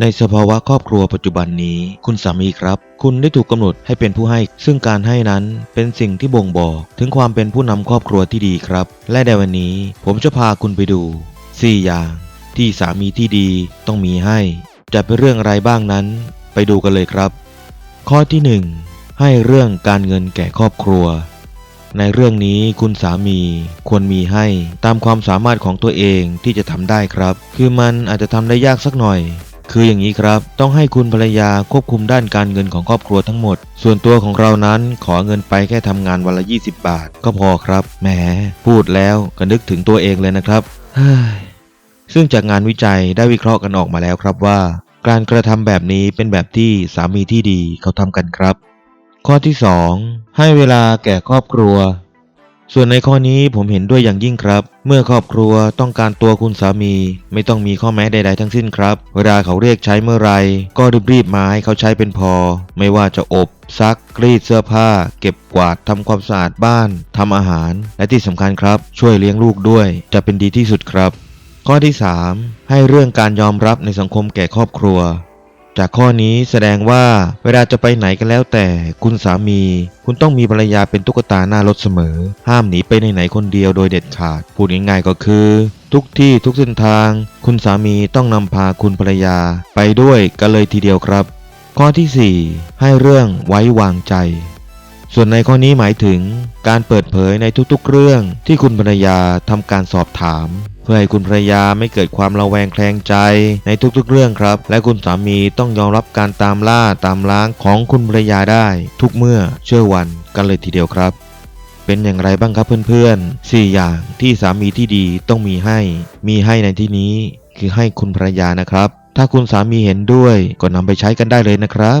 ในสภาวะครอบครัวปัจจุบันนี้ คุณสามีครับ คุณได้ถูกกำหนดให้เป็นผู้ให้ ซึ่งการให้นั้นเป็นสิ่งที่บ่งบอก ถึงความเป็นผู้นำครอบครัวที่ดีครับ และในวันนี้ผมจะพาคุณไปดู 4 อย่าง ที่สามีที่ดีต้องมีให้ จะเป็นเรื่องอะไรบ้างนั้น ไปดูกันเลยครับ ข้อที่ 1 ให้เรื่องการเงินแก่ครอบครัวในเรื่องนี้คุณสามีควรมีให้ตามความสามารถของตัวเองที่จะทำได้ครับ คือมันอาจจะทำได้ยากสักหน่อย คืออย่างนี้ครับ ต้องให้คุณภรรยาควบคุมด้านการเงินของครอบครัวทั้งหมด ส่วนตัวของเรานั้นขอเงินไปแค่ทำงานวันละ 20 บาท ก็พอครับ แหม พูดแล้วก็นึกถึงตัวเองเลยนะครับซึ่งจากงานวิจัยได้วิเคราะห์กันออกมาแล้วครับว่า การกระทำแบบนี้เป็นแบบที่สามีที่ดีเขาทำกันครับ ข้อที่ 2 ให้เวลาแก่ครอบครัว ส่วนในข้อนี้ผมเห็นด้วยอย่างยิ่งครับ เมื่อครอบครัวต้องการตัวคุณสามี ไม่ต้องมีข้อแม้ใด ๆ ทั้งสิ้นครับ เวลาเขาเรียกใช้เมื่อไหรก็รีบๆมาให้เขาใช้เป็นพอ ไม่ว่าจะอบ ซักกรีดเสื้อผ้า เก็บกวาดทำความสะอาดบ้านทำอาหาร และที่สำคัญครับ ช่วยเลี้ยงลูกด้วย จะเป็นดีที่สุดครับ ข้อที่ 3 ให้เรื่องการยอมรับในสังคมแก่ครอบครัว จากข้อนี้แสดงว่าเวลาจะไปไหนกันแล้วแต่คุณสามี คุณต้องมีภรรยาเป็นตุ๊กตาหน้ารถเสมอ ห้ามหนีไปไหนๆคนเดียวโดยเด็ดขาด พูดง่ายๆก็คือ ทุกที่ทุกเส้นทาง คุณสามีต้องนำพาคุณภรรยาไปด้วยกันเลยทีเดียวครับ ข้อทีสี่4 ให้เรื่องไว้วางใจ ส่วนในข้อนี้หมายถึง การเปิดเผยในทุกๆเรื่องที่คุณภรรยาทำการสอบถาม พื่อให้คุณภรรยาไม่เกิดความระแวงแคลงใจในทุกๆเรื่องครับ และคุณสามีต้องยอมรับการตามล่าตามล้างของคุณภรรยาได้ ทุกเมื่อเชื่อวันกันเลยทีเดียวครับเป็นอย่างไรบ้างครับเพื่อนๆ 4 อย่างที่สามีที่ดีต้องมีให้ มีให้ในที่นี้คือให้คุณภรรยานะครับ ถ้าคุณสามีเห็นด้วยก็นำไปใช้กันได้เลยนะครับ